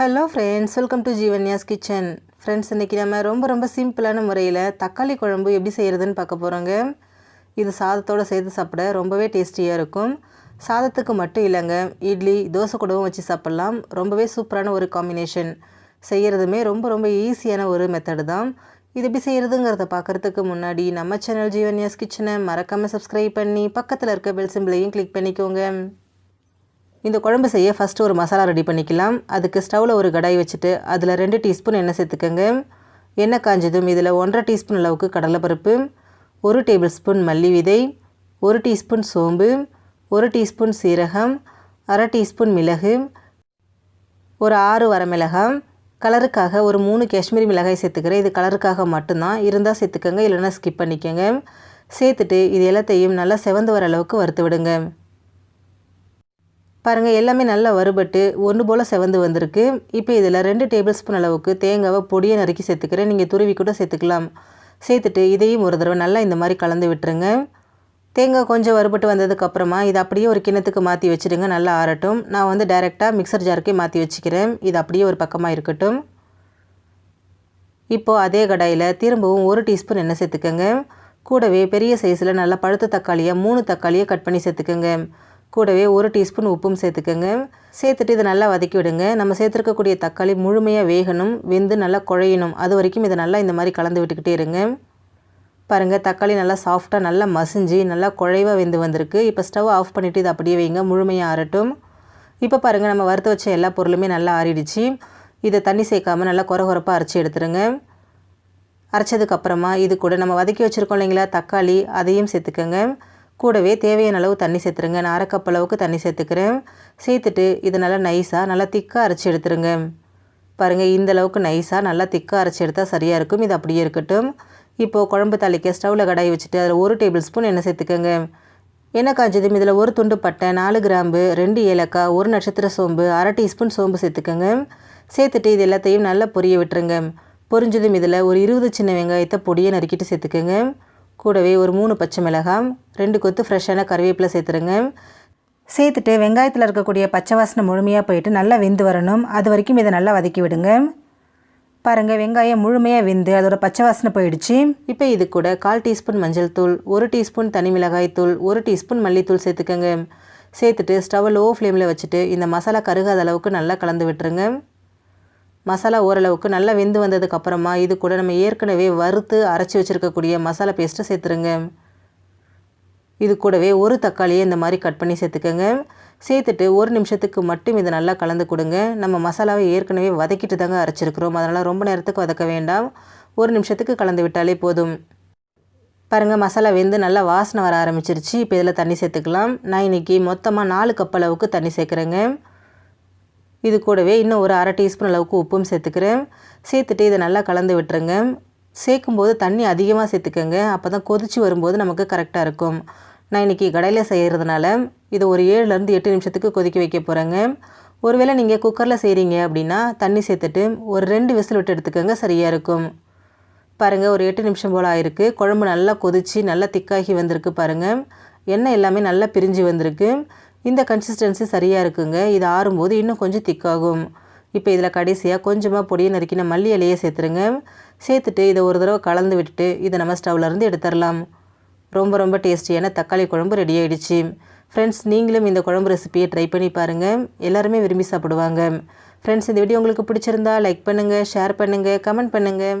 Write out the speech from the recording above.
Hello friends welcome to Jeevanya's kitchen friends இன்றைக்கி நம்ம ரொம்ப ரொம்ப சிம்பிளான முறையில் தக்காளி குழம்பு எப்படி செய்கிறதுன்னு பார்க்க போகிறோங்க இது சாதத்தோடு சேர்த்து சாப்பிட ரொம்பவே டேஸ்டியாக இருக்கும். சாதத்துக்கு மட்டும் இல்லைங்க இட்லி தோசை கூடவும் வச்சு சாப்பிட்லாம். ரொம்பவே சூப்பரான ஒரு காம்பினேஷன் செய்கிறதுமே ரொம்ப ரொம்ப ஈஸியான ஒரு மெத்தடு தான். இது எப்படி செய்கிறதுங்கிறத பார்க்குறதுக்கு முன்னாடி நம்ம சேனல் ஜீவன்யாஸ் கிச்சனை மறக்காமல் சப்ஸ்கிரைப் பண்ணி பக்கத்தில் இருக்க பெல் சிம்பிளையும் கிளிக் பண்ணிக்கோங்க. இந்த குழம்பு செய்ய ஃபஸ்ட்டு ஒரு மசாலா ரெடி பண்ணிக்கலாம். அதுக்கு ஸ்டவ்வில் ஒரு கடாய் வச்சுட்டு அதில் ரெண்டு டீஸ்பூன் எண்ணெய் சேர்த்துக்கோங்க. எண்ணெய் காஞ்சதும் இதில் ஒன்றரை டீஸ்பூன் அளவுக்கு கடலைப்பருப்பு ஒரு டேபிள் ஸ்பூன் மல்லி விதை ஒரு டீஸ்பூன் சோம்பு ஒரு டீஸ்பூன் சீரகம் அரை டீஸ்பூன் மிளகு ஒரு ஆறு வரமிளகாய். கலருக்காக ஒரு மூணு காஷ்மீரி மிளகாய் சேர்த்துக்கிறேன். இது கலருக்காக மட்டும்தான். இருந்தால் சேர்த்துக்கோங்க இல்லைன்னா ஸ்கிப் பண்ணிக்கோங்க. சேர்த்துட்டு இது எல்லாத்தையும் நல்லா செவந்து வர அளவுக்கு வறுத்து விடுங்க. பாருங்கள் எல்லாமே நல்லா வறுபட்டு ஒன்று போல் செவந்து வந்திருக்கு. இப்போ இதில் ரெண்டு டேபிள் ஸ்பூன் அளவுக்கு தேங்காவை பொடியை நறுக்கி சேர்த்துக்கிறேன். நீங்கள் துருவி கூட சேர்த்துக்கலாம். சேர்த்துட்டு இதையும் ஒரு தடவை நல்லா இந்த மாதிரி கலந்து விட்டுருங்க. தேங்காய் கொஞ்சம் வறுபட்டு வந்ததுக்கப்புறமா இது அப்படியே ஒரு கிணத்துக்கு மாற்றி வச்சுடுங்க நல்லா ஆறட்டும். நான் வந்து டைரெக்டாக மிக்சர் ஜாருக்கே மாற்றி வச்சுக்கிறேன். இது அப்படியே ஒரு பக்கமாக இருக்கட்டும். இப்போது அதே கடாயில் திரும்பவும் ஒரு டீஸ்பூன் எண்ணெய் சேர்த்துக்கோங்க. கூடவே பெரிய சைஸில் நல்லா பழுத்த தக்காளியை மூணு தக்காளியை கட் பண்ணி சேர்த்துக்கோங்க. கூடவே ஒரு டீஸ்பூன் உப்பும் சேர்த்துக்கோங்க. சேர்த்துட்டு இதை நல்லா வதக்கி விடுங்க நம்ம சேர்த்துருக்கக்கூடிய தக்காளி முழுமையாக வேகணும் வெந்து நல்லா குழையணும். அது வரைக்கும் இதை நல்லா இந்த மாதிரி கலந்து விட்டுக்கிட்டே இருங்க. பாருங்கள் தக்காளி நல்லா சாஃப்டாக நல்லா மசிஞ்சு நல்லா குழைவாக வெந்து வந்திருக்கு. இப்போ ஸ்டவ் ஆஃப் பண்ணிவிட்டு இதை அப்படியே வைங்க. முழுமையாக ஆறட்டும். இப்போ பாருங்கள் நம்ம வறுத்து வச்ச எல்லா பொருளுமே நல்லா ஆறிடுச்சு. இதை தண்ணி சேர்க்காமல் நல்லா குறை குறைப்பாக அரைச்சி எடுத்துருங்க. அரைச்சதுக்கப்புறமா இது கூட நம்ம வதக்கி வச்சுருக்கோம் இல்லைங்களா தக்காளி அதையும் சேர்த்துக்கோங்க. கூடவே தேவையான அளவு தண்ணி சேர்த்துருங்க. நான் அரைக்கப்பளவுக்கு அளவுக்கு தண்ணி சேர்த்துக்கிறேன். சேர்த்துட்டு இது நல்லா நைஸாக நல்லா திக்காக அரைச்சி எடுத்துருங்க. பாருங்கள் இந்த அளவுக்கு நைஸாக நல்லா திக்காக அரைச்சி எடுத்தால் சரியாக இருக்கும். இது அப்படியே இருக்கட்டும். இப்போது குழம்பு தாளிக்க ஸ்டவ்வில் கடாய் வச்சுட்டு அதில் ஒரு டேபிள் ஸ்பூன் எண்ணெய் சேர்த்துக்கோங்க. எண்ணெய் காய்ச்சதும் இதில் ஒரு துண்டு பட்டை நாலு கிராம்பு ரெண்டு ஏலக்காய் ஒரு நட்சத்திர சோம்பு அரை டீஸ்பூன் சோம்பு சேர்த்துக்கோங்க. சேர்த்துட்டு இது எல்லாத்தையும் நல்லா பொரிய விட்டுருங்க. பொரிஞ்சதும் இதில் ஒரு இருபது சின்ன வெங்காயத்தை பொடியை நறுக்கிட்டு சேர்த்துக்கோங்க. கூடவே ஒரு மூணு பச்சை மிளகாய் ரெண்டு கொத்து ஃப்ரெஷ்ஷான கருவேப்பிலை சேர்த்துருங்க. சேர்த்துட்டு வெங்காயத்தில் இருக்கக்கூடிய பச்சை வாசனை முழுமையாக போயிட்டு நல்லா வெந்து வரணும். அது வரைக்கும் இதை நல்லா வதக்கி விடுங்க. பாருங்கள் வெங்காயம் முழுமையாக வெந்து அதோட பச்சை வாசனை போயிடுச்சு. இப்போ இது கூட கால் டீஸ்பூன் மஞ்சள் தூள் ஒரு டீஸ்பூன் தனி மிளகாய் தூள் ஒரு டீஸ்பூன் மல்லித்தூள் சேர்த்துக்கோங்க. சேர்த்துட்டு ஸ்டவ் லோ ஃப்ளேமில் வச்சுட்டு இந்த மசாலா கருகாத அளவுக்கு நல்லா கலந்து விட்டுருங்க. மசாலா ஓரளவுக்கு நல்லா வெந்து வந்ததுக்கப்புறமா இது கூட நம்ம ஏற்கனவே வறுத்து அரைச்சி வச்சுருக்கக்கூடிய மசாலா பேஸ்ட்டை சேர்த்துருங்க. இது கூடவே ஒரு தக்காளியை இந்த மாதிரி கட் பண்ணி சேர்த்துக்கோங்க. சேர்த்துட்டு ஒரு நிமிஷத்துக்கு மட்டும் இதை நல்லா கலந்து கொடுங்க. நம்ம மசாலாவை ஏற்கனவே வதக்கிட்டு தாங்க அரைச்சிருக்கிறோம். அதனால் ரொம்ப நேரத்துக்கு வதக்க வேண்டாம். ஒரு நிமிஷத்துக்கு கலந்து விட்டாலே போதும். பாருங்கள் மசாலா வெந்து நல்லா வாசனை வர ஆரம்பிச்சிருச்சு. இப்போ இதில் தண்ணி சேர்த்துக்கலாம். நான் இன்றைக்கி மொத்தமாக நாலு கப் அளவுக்கு தண்ணி சேர்க்குறேங்க. இது கூடவே இன்னும் ஒரு அரை டீஸ்பூன் அளவுக்கு உப்பும் சேர்த்துக்கிறேன். சேர்த்துட்டு இதை நல்லா கலந்து விட்டுருங்க. சேர்க்கும்போது தண்ணி அதிகமாக சேர்த்துக்கோங்க. அப்போ தான் கொதித்து வரும்போது நமக்கு கரெக்டாக இருக்கும். நான் இன்றைக்கி கடையில் செய்கிறதுனால இதை ஒரு ஏழுலேருந்து எட்டு நிமிஷத்துக்கு கொதிக்க வைக்க போகிறேங்க ஒருவேளை நீங்கள் குக்கரில் செய்கிறீங்க அப்படின்னா தண்ணி சேர்த்துட்டு ஒரு ரெண்டு விசில் விட்டு எடுத்துக்கோங்க சரியாக இருக்கும். பாருங்கள் ஒரு எட்டு நிமிஷம் போல் ஆயிருக்கு. குழம்பு நல்லா கொதித்து நல்லா திக்காகி வந்திருக்கு பாருங்கள் எண்ணெய் எல்லாமே நல்லா பிரிஞ்சு வந்திருக்கு. இந்த கன்சிஸ்டன்சி சரியாக இருக்குங்க. இது ஆறும்போது இன்னும் கொஞ்சம் திக்காகும் இப்போ இதில் கடைசியாக கொஞ்சமாக பொடியை நறுக்கின மல்லி இலையை சேர்த்துருங்க. சேர்த்துட்டு இதை ஒரு தடவை கலந்து விட்டுட்டு இதை நம்ம ஸ்டவ்லேருந்து எடுத்துடலாம் ரொம்ப ரொம்ப டேஸ்டியான தக்காளி குழம்பு ரெடி ஆகிடுச்சு ஃப்ரெண்ட்ஸ் நீங்களும் இந்த குழம்பு ரெசிபியை ட்ரை பண்ணி பாருங்கள் எல்லாருமே விரும்பி சாப்பிடுவாங்க. ஃப்ரெண்ட்ஸ் இந்த வீடியோ உங்களுக்கு பிடிச்சிருந்தா லைக் பண்ணுங்கள் ஷேர் பண்ணுங்கள் கமெண்ட் பண்ணுங்கள்